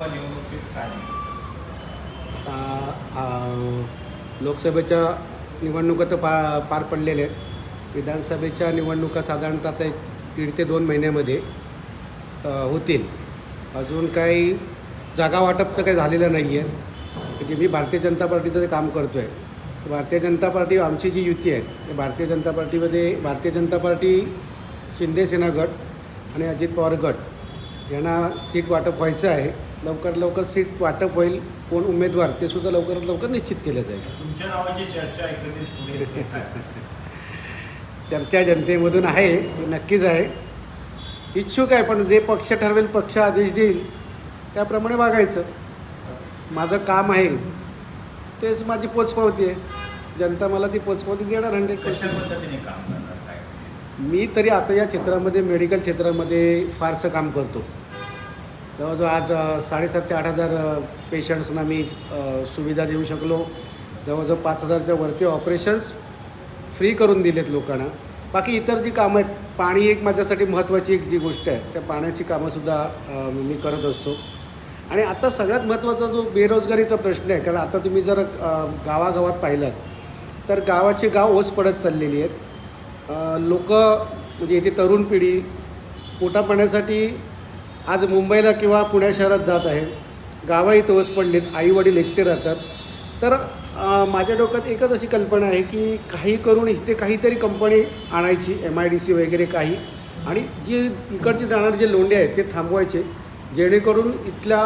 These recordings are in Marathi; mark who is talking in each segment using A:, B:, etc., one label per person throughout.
A: आता लोकसभेच्या निवडणुका तर पा पार पडलेल्या आहेत. विधानसभेच्या निवडणुका साधारणतः आता एक दीड ते दोन महिन्यामध्ये होतील. अजून काही जागा वाटपचं काही झालेलं नाही आहे म्हणजे मी भारतीय जनता पार्टीचं जे काम करतो आहे भारतीय जनता पार्टी आमची जी युती आहे ते भारतीय जनता पार्टीमध्ये भारतीय जनता पार्टी शिंदे सेना गट आणि अजित पवार गट यांना सीट वाटप व्हायचं आहे. लवकर लवकर सीट वाटप होईल. कोण उमेदवार ते सुद्धा लवकरात लवकर निश्चित केलं जाईल.
B: तुमच्या नावाची चर्चा एकत्रित पुढे येते काय?
A: चर्चा जनतेमधून आहे ते नक्कीच आहे. इच्छुक आहे पण जे पक्ष ठरवेल पक्ष आदेश देईल त्याप्रमाणे वागायचं. माझं काम आहे. तेच माझी पोचपावती आहे. जनता मला ती पोचपावती देणार हंड्रेड
B: कशा
A: पर्सेंट
B: पद्धतीने काम करणार काय?
A: मी तरी आता या क्षेत्रामध्ये मेडिकल क्षेत्रामध्ये फारसं काम करतो. जवळजवळ आज साडेसात ते आठ हजार पेशंट्सना मी सुविधा देऊ शकलो. जवळजवळ पाच हजारच्या वरती ऑपरेशन्स फ्री करून दिलेत लोकांना. बाकी इतर जी कामं आहेत पाणी एक माझ्यासाठी महत्त्वाची एक जी गोष्ट आहे त्या पाण्याची कामंसुद्धा मी करत असतो. आणि आता सगळ्यात महत्त्वाचा जो बेरोजगारीचा प्रश्न आहे कारण आता तुम्ही जर गावागावात पाहिलं तर गावाचे गाव ओस पडत चाललेली आहेत. लोक म्हणजे इथे तरुण पिढी पोटापाण्यासाठी आज मुंबईला किंवा पुण्या शहरात जात आहे. गावंही तोच पडलेत. आई वडील एकटे राहतात. तर माझ्या डोक्यात एकच अशी कल्पना आहे की काही करून इथे काहीतरी कंपनी आणायची एम आय डी सी वगैरे काही. आणि जे इकडचे जाणारे जे लोंढे आहेत ते थांबवायचे. जेणेकरून इथल्या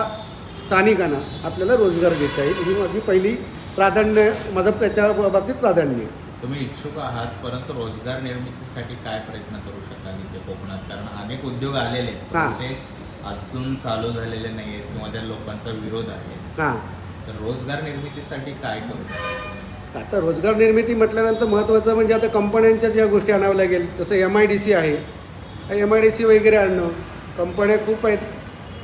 A: स्थानिकांना आपल्याला रोजगार देता येईल. ही माझी पहिली प्राधान्य माझं त्याच्या बाबतीत प्राधान्य आहे.
C: तुम्ही इच्छुक आहात परंतु रोजगार निर्मितीसाठी काय प्रयत्न करू शकाल इथे कोकणात? कारण अनेक उद्योग आलेले आहेत. अजून चालू झालेले नाही आहेत किंवा त्या लोकांचा विरोध आहे.
A: हां.
C: तर रोजगार निर्मितीसाठी काय करू शकतो?
A: आता रोजगार निर्मिती म्हटल्यानंतर महत्त्वाचं म्हणजे आता कंपन्यांच्याच या गोष्टी आणाव्या लागेल. जसं एम आय डी सी आहे. एम आय डी सी वगैरे आणणं कंपन्या खूप आहेत.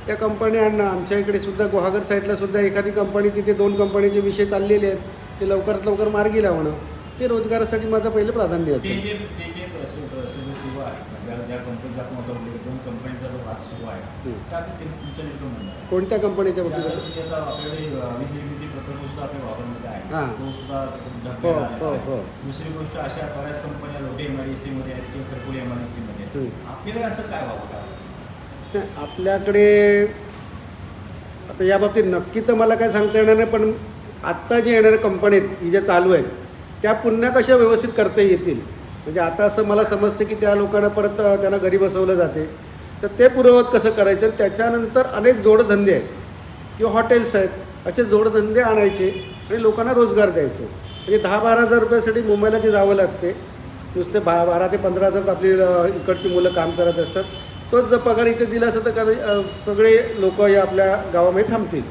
A: त्या कंपन्या आणणं आमच्या इकडे सुद्धा गुहागर साईडला सुद्धा एखादी कंपनी तिथे दोन कंपनीचे विषय चाललेले आहेत. ते लवकरात लवकर मार्गी लावणं ते रोजगारासाठी माझं पहिलं प्राधान्य
B: ते
A: असेल.
B: आपल्या वापरमध्ये आहे
A: हां. हो, हो. हो.
B: दुसरी गोष्ट अशा बऱ्याच कंपन्या Lote M I D C मध्ये आहेत किंवा खरपुडी एम आय डी सी मध्ये आहेत
A: हं.
B: आपल्याला असं काय वाटतं
A: नाही, आपल्याकडे आता या बाबतीत नक्की तर मला काय सांगता येणार नाही पण आत्ता जे येणाऱ्या कंपन्या आहेत ही ज्या चालू आहेत त्या पुन्हा कशा व्यवस्थित करता येतील म्हणजे आता असं मला समजतं की त्या लोकांना परत त्यांना घरी बसवलं जाते तर ते पुरवत कसं करायचं? त्याच्यानंतर अनेक जोडधंदे आहेत. किंवा हॉटेल्स आहेत. असे जोडधंदे आणायचे आणि लोकांना रोजगार द्यायचे. म्हणजे दहा बारा हजार रुपयासाठी मुंबईला जे जावं लागते नुसते बा बारा ते पंधरा हजार आपली इकडची मुलं काम करत असतात. तोच जर पगार इथे दिला असता तर सगळे लोक या आपल्या गावामध्ये थांबतील.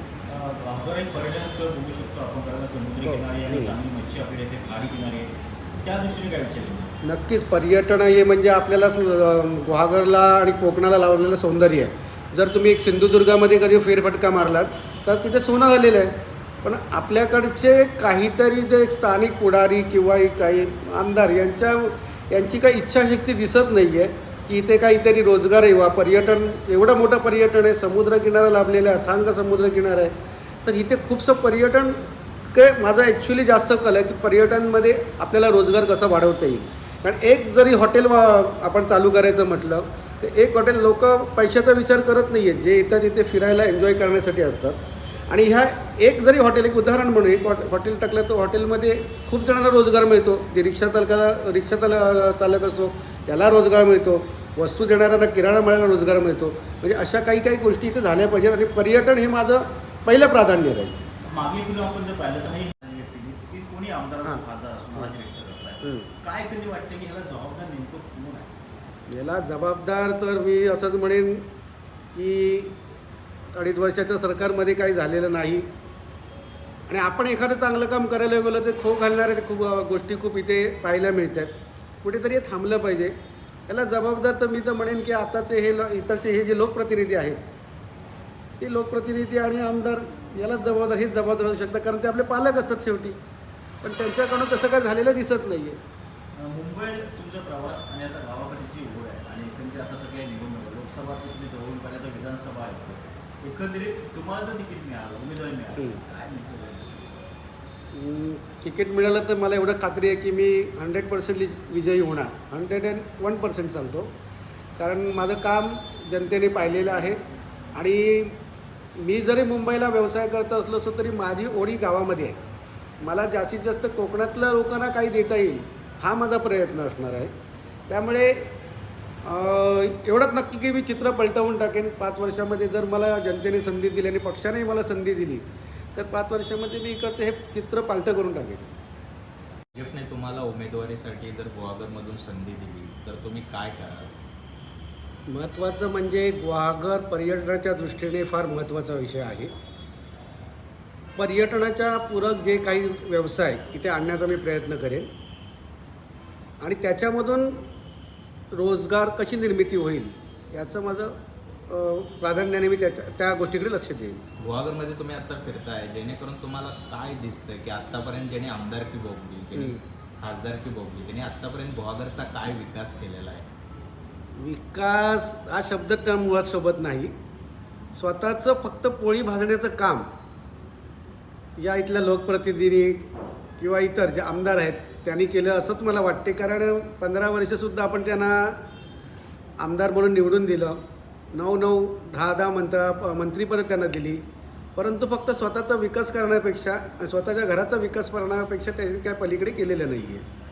B: बघू शकतो आपण. समुद्री. किनारी आणि
A: हं.
B: मच्छी आपल्या इथे किनारी त्या दृष्टीने काय विचार
A: नक्कीच पर्यटन हे म्हणजे आपल्याला स- गुहागरला आणि कोकणाला लावलेलं सौंदर्य. आहे जर तुम्ही एक सिंधुदुर्गामध्ये कधी फेरफटका मारलात तर तिथे सोनं झालेलं आहे. पण आपल्याकडचे काहीतरी जे स्थानिक पुढारी किंवा एक काही आमदार यांच्या यांची काही इच्छाशक्ती दिसत नाही आहे की इथे काहीतरी रोजगार येवा पर्यटन एवढं मोठं पर्यटन आहे समुद्रकिनारा लाभलेला आहे अथांग समुद्रकिनारा आहे. तर इथे खूपसं पर्यटन ते माझा ॲक्च्युली जास्त कल आहे की पर्यटनमध्ये आपल्याला रोजगार कसा वाढवता येईल. कारण एक जरी हॉटेल वा- आपण चालू करायचं म्हटलं तर एक हॉटेल लोक पैशाचा विचार करत नाही आहेत जे येतात तिथे फिरायला एन्जॉय करण्यासाठी असतात. आणि ह्या एक जरी हॉटेल एक उदाहरण म्हणून एक हॉ- हॉटेल टाकलं तर हॉटेलमध्ये खूप जणांना रोजगार मिळतो. जे रिक्षा चालकाला रिक्षा चाल चालक असो त्याला रोजगार मिळतो. वस्तू देणाऱ्यांना किराणा मिळायला रोजगार मिळतो. म्हणजे अशा काही काही गोष्टी इथे झाल्या पाहिजेत. आणि पर्यटन हे माझं पहिलं प्राधान्य राहील.
B: मागे आपण जर पाहिलं तर ही व्यक्ती की कोणी आमदार असो. खासदार असो महाराज व्यक्त करताय. काय कधी वाटतं की ह्याला जबाबदार नेमकं कोण आहे?
A: याला जबाबदार तर मी असंच म्हणेन की अडीच वर्षाच्या सरकारमध्ये काही झालेलं नाही. आणि आपण एखादं चांगलं काम करायला गेलो तर खो घालणाऱ्या खूप गोष्टी खूप इथे पाहायला मिळतात. कुठेतरी हे थांबलं पाहिजे. याला जबाबदार तर मी तर म्हणेन की आताचे हे इतरचे हे जे लोकप्रतिनिधी आहेत ते लोकप्रतिनिधी आणि आमदार यालाच जबाबदार हेच जबाबदार असू शकतात कारण ते आपले पालक असतात शेवटी. पण त्यांच्याकडून तसं काय झालेलं दिसत नाही आहे
B: मुंबई तुमचा प्रवास आणि आता गावाकडची ओढ आहे आणि एकंदरीत आता सगळ्या निवडणूक लोकसभा तुम्ही जवळून पाहिलं तर विधानसभा आहे. एकंदरीत तुम्हाला जर तिकीट मिळालं उमेदवारी मिळाली. काय
A: तिकीट मिळालं तर मला एवढं खात्री आहे की मी हंड्रेड पर्सेंट विजयी होणार. हंड्रेड अँड वन पर्सेंट सांगतो. कारण माझं काम जनतेने पाहिलेलं आहे आणि मी जरी मुंबईला व्यवसाय करत असलो असो तरी माझी ओढी गावामध्ये आहे. मला जास्तीत जास्त कोकणातल्या लोकांना काही देता येईल हा माझा प्रयत्न असणार आहे. त्यामुळे एवढंच नक्की की मी चित्र पलटवून टाकेन. पाच वर्षामध्ये जर मला जनतेने संधी दिली आणि पक्षानेही मला संधी दिली तर पाच वर्षामध्ये मी इकडचं हे चित्र पालटं करून टाकेन.
C: भाजपने तुम्हाला उमेदवारीसाठी जर गुहागरमधून संधी दिली तर तुम्ही काय कराल?
A: महत्त्वाचं म्हणजे गुहागर पर्यटनाच्या दृष्टीने फार महत्त्वाचा विषय आहे. पर्यटनाच्या पूरक जे काही व्यवसाय इथे आणण्याचा मी प्रयत्न करेन. आणि त्याच्यामधून रोजगार कशी निर्मिती होईल याचं माझं प्राधान्याने मी त्याच्या त्या गोष्टीकडे लक्ष देईन.
C: गुहागरमध्ये तुम्ही आता फिरताय जेणेकरून तुम्हाला काय दिसतंय की आतापर्यंत ज्याने आमदारकी भोगली ज्यांनी. खासदारकी भोगली त्यांनी आतापर्यंत गुहागरचा काय विकास केलेला आहे?
A: विकास हा शब्द त्या मुळात सोबत नाही. स्वतःचं फक्त पोळी भाजण्याचं काम या इथल्या लोकप्रतिनिधी किंवा इतर जे आमदार आहेत त्यांनी केलं असंच मला वाटते. कारण पंधरा वर्षसुद्धा आपण त्यांना आमदार म्हणून निवडून दिलं. नऊ नऊ दहा दहा मंत्रा मंत्रीपदं त्यांना दिली. परंतु फक्त स्वतःचा विकास करण्यापेक्षा आणि स्वतःच्या घराचा विकास करण्यापेक्षा त्यांनी काय पलीकडे केलेलं नाही आहे